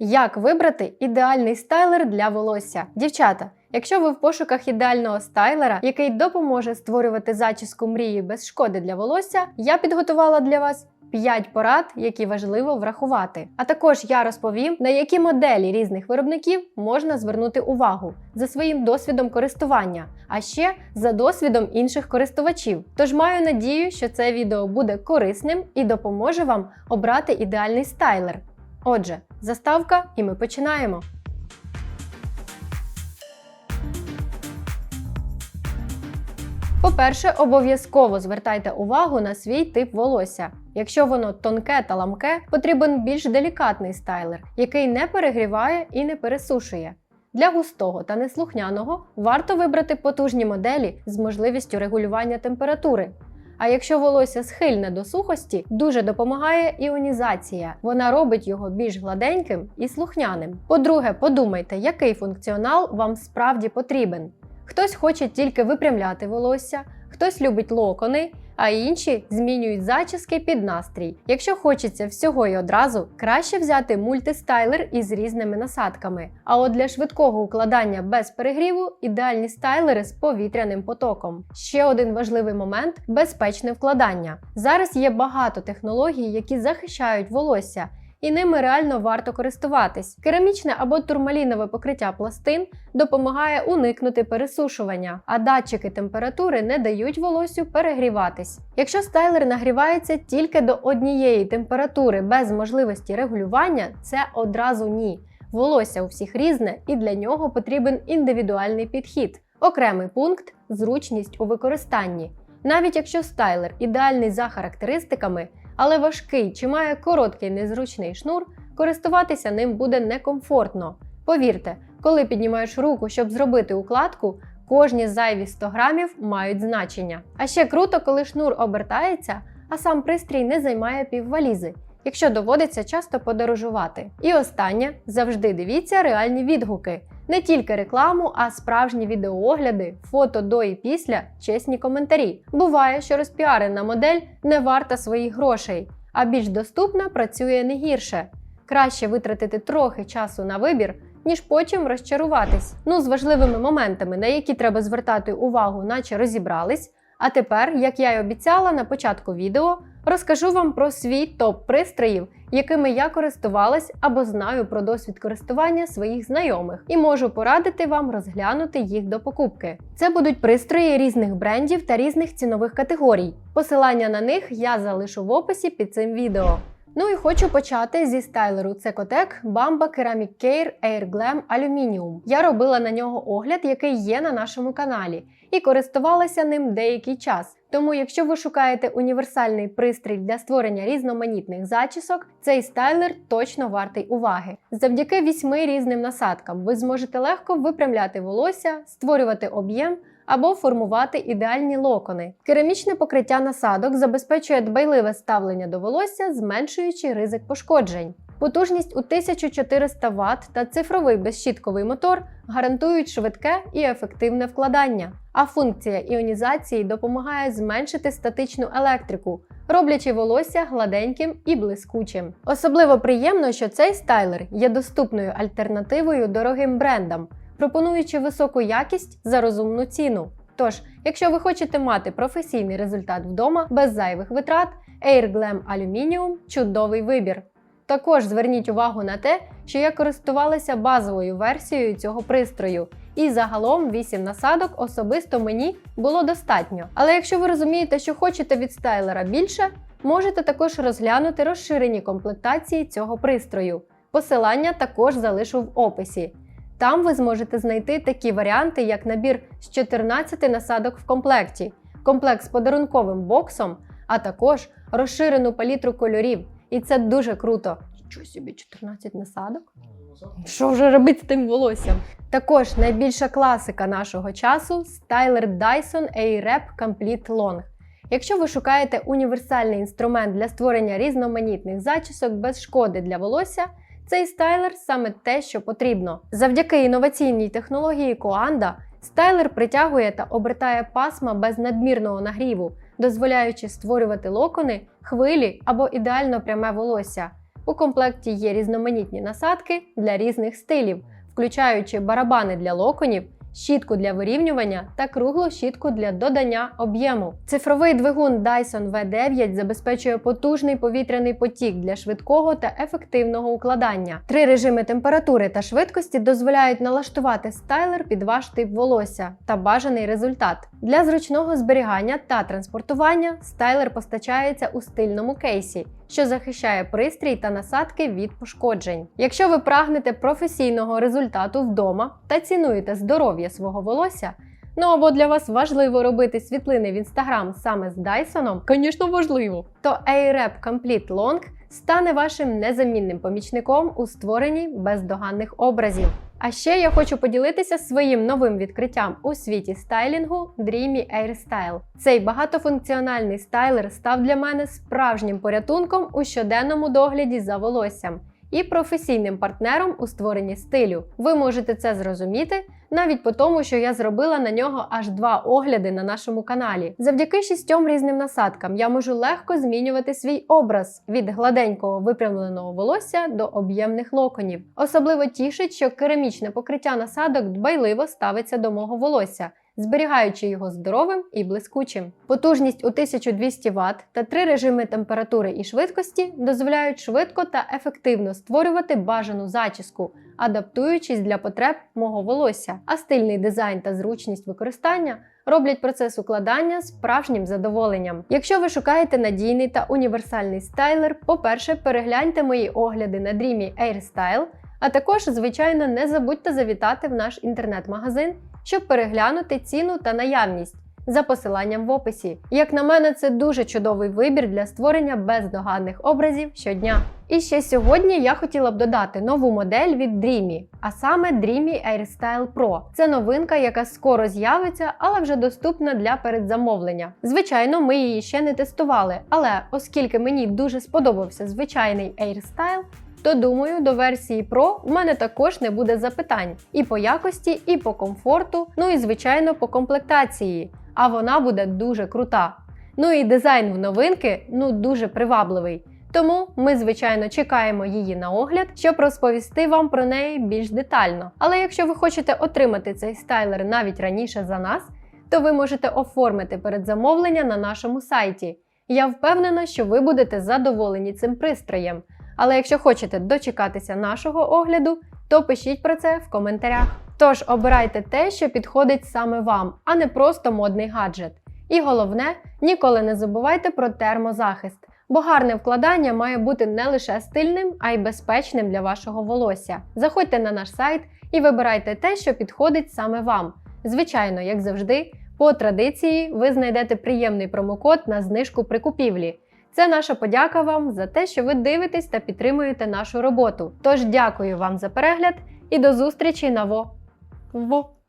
Як вибрати ідеальний стайлер для волосся? Дівчата, якщо ви в пошуках ідеального стайлера, який допоможе створювати зачіску мрії без шкоди для волосся, я підготувала для вас 5 порад, які важливо врахувати. А також я розповім, на які моделі різних виробників можна звернути увагу за своїм досвідом користування, а ще за досвідом інших користувачів. Тож маю надію, що це відео буде корисним і допоможе вам обрати ідеальний стайлер. Отже, заставка, і ми починаємо. По-перше, обов'язково звертайте увагу на свій тип волосся. Якщо воно тонке та ламке, потрібен більш делікатний стайлер, який не перегріває і не пересушує. Для густого та неслухняного варто вибрати потужні моделі з можливістю регулювання температури. А якщо волосся схильне до сухості, дуже допомагає іонізація. Вона робить його більш гладеньким і слухняним. По-друге, подумайте, який функціонал вам справді потрібен. Хтось хоче тільки випрямляти волосся, хтось любить локони, а інші змінюють зачіски під настрій. Якщо хочеться всього і одразу, краще взяти мультистайлер із різними насадками. А от для швидкого укладання без перегріву ідеальні стайлери з повітряним потоком. Ще один важливий момент безпечне вкладання. Зараз є багато технологій, які захищають волосся. І ними реально варто користуватись. Керамічне або турмалінове покриття пластин допомагає уникнути пересушування, а датчики температури не дають волоссю перегріватись. Якщо стайлер нагрівається тільки до однієї температури без можливості регулювання, це одразу ні. Волосся у всіх різне, і для нього потрібен індивідуальний підхід. Окремий пункт зручність у використанні. Навіть якщо стайлер ідеальний за характеристиками, але важкий чи має короткий незручний шнур, користуватися ним буде некомфортно. Повірте, коли піднімаєш руку, щоб зробити укладку, кожні зайві 100 грамів мають значення. А ще круто, коли шнур обертається, а сам пристрій не займає піввалізи, якщо доводиться часто подорожувати. І останнє завжди дивіться реальні відгуки. Не тільки рекламу, а справжні відеоогляди, фото до і після, чесні коментарі. Буває, що розпіарена модель не варта своїх грошей, а більш доступна працює не гірше. Краще витратити трохи часу на вибір, ніж потім розчаруватись. Ну, з важливими моментами, на які треба звертати увагу, наче розібрались. А тепер, як я й обіцяла на початку відео, розкажу вам про свій топ пристроїв, якими я користувалась або знаю про досвід користування своїх знайомих, і можу порадити вам розглянути їх до покупки. Це будуть пристрої різних брендів та різних цінових категорій. Посилання на них я залишу в описі під цим відео. Ну і хочу почати зі стайлеру Cecotec Bamba Ceramic Care Air Glam Aluminium. Я робила на нього огляд, який є на нашому каналі, і користувалася ним деякий час. Тому, якщо ви шукаєте універсальний пристрій для створення різноманітних зачісок, цей стайлер точно вартий уваги. Завдяки вісьми різним насадкам ви зможете легко випрямляти волосся, створювати об'єм або формувати ідеальні локони. Керамічне покриття насадок забезпечує дбайливе ставлення до волосся, зменшуючи ризик пошкоджень. Потужність у 1400 Вт та цифровий безщітковий мотор гарантують швидке і ефективне вкладання. А функція іонізації допомагає зменшити статичну електрику, роблячи волосся гладеньким і блискучим. Особливо приємно, що цей стайлер є доступною альтернативою дорогим брендам, пропонуючи високу якість за розумну ціну. Тож, якщо ви хочете мати професійний результат вдома без зайвих витрат, Air Glam Aluminium – чудовий вибір. Також зверніть увагу на те, що я користувалася базовою версією цього пристрою, і загалом 8 насадок особисто мені було достатньо. Але якщо ви розумієте, що хочете від стайлера більше, можете також розглянути розширені комплектації цього пристрою. Посилання також залишу в описі. Там ви зможете знайти такі варіанти, як набір з 14 насадок в комплекті, комплект з подарунковим боксом, а також розширену палітру кольорів. І це дуже круто. Нічого собі 14 насадок. Що вже робити з тим волоссям? Також найбільша класика нашого часу стайлер Dyson A-Rep Complete Long. Якщо ви шукаєте універсальний інструмент для створення різноманітних зачісок без шкоди для волосся, цей стайлер саме те, що потрібно. Завдяки інноваційній технології Коанда стайлер притягує та обертає пасма без надмірного нагріву, дозволяючи створювати локони, хвилі або ідеально пряме волосся. У комплекті є різноманітні насадки для різних стилів, включаючи барабани для локонів, щітку для вирівнювання та круглу щітку для додання об'єму. Цифровий двигун Dyson V9 забезпечує потужний повітряний потік для швидкого та ефективного укладання. Три режими температури та швидкості дозволяють налаштувати стайлер під ваш тип волосся та бажаний результат. Для зручного зберігання та транспортування стайлер постачається у стильному кейсі що захищає пристрій та насадки від пошкоджень. Якщо ви прагнете професійного результату вдома та цінуєте здоров'я свого волосся, ну або для вас важливо робити світлини в інстаграм саме з Дайсоном, звісно, важливо, то AirWrap Complete Long стане вашим незамінним помічником у створенні бездоганних образів. А ще я хочу поділитися своїм новим відкриттям у світі стайлінгу Dreamy Airstyle. Цей багатофункціональний стайлер став для мене справжнім порятунком у щоденному догляді за волоссям і професійним партнером у створенні стилю. Ви можете це зрозуміти навіть по тому, що я зробила на нього аж два огляди на нашому каналі. Завдяки шістьом різним насадкам я можу легко змінювати свій образ від гладенького випрямленого волосся до об'ємних локонів. Особливо тішить, що керамічне покриття насадок дбайливо ставиться до мого волосся. Зберігаючи його здоровим і блискучим. Потужність у 1200 Вт та три режими температури і швидкості дозволяють швидко та ефективно створювати бажану зачіску, адаптуючись для потреб мого волосся. А стильний дизайн та зручність використання роблять процес укладання справжнім задоволенням. Якщо ви шукаєте надійний та універсальний стайлер, по-перше, перегляньте мої огляди на Dreamy Airstyle, а також, звичайно, не забудьте завітати в наш інтернет-магазин, щоб переглянути ціну та наявність за посиланням в описі. Як на мене, це дуже чудовий вибір для створення бездоганних образів щодня. І ще сьогодні я хотіла б додати нову модель від Dreamy, а саме Dreamy Airstyle Pro. Це новинка, яка скоро з'явиться, але вже доступна для передзамовлення. Звичайно, ми її ще не тестували, але оскільки мені дуже сподобався звичайний Airstyle, то думаю, до версії Pro в мене також не буде запитань і по якості, і по комфорту, ну і звичайно по комплектації. А вона буде дуже крута. Ну і дизайн в новинки ну дуже привабливий. Тому ми, звичайно, чекаємо її на огляд, щоб розповісти вам про неї більш детально. Але якщо ви хочете отримати цей стайлер навіть раніше за нас, то ви можете оформити передзамовлення на нашому сайті. Я впевнена, що ви будете задоволені цим пристроєм. Але якщо хочете дочекатися нашого огляду, то пишіть про це в коментарях. Тож обирайте те, що підходить саме вам, а не просто модний гаджет. І головне, ніколи не забувайте про термозахист, бо гарне вкладання має бути не лише стильним, а й безпечним для вашого волосся. Заходьте на наш сайт і вибирайте те, що підходить саме вам. Звичайно, як завжди, по традиції ви знайдете приємний промокод на знижку при купівлі. Це наша подяка вам за те, що ви дивитесь та підтримуєте нашу роботу. Тож дякую вам за перегляд і до зустрічі на ВО. ВО.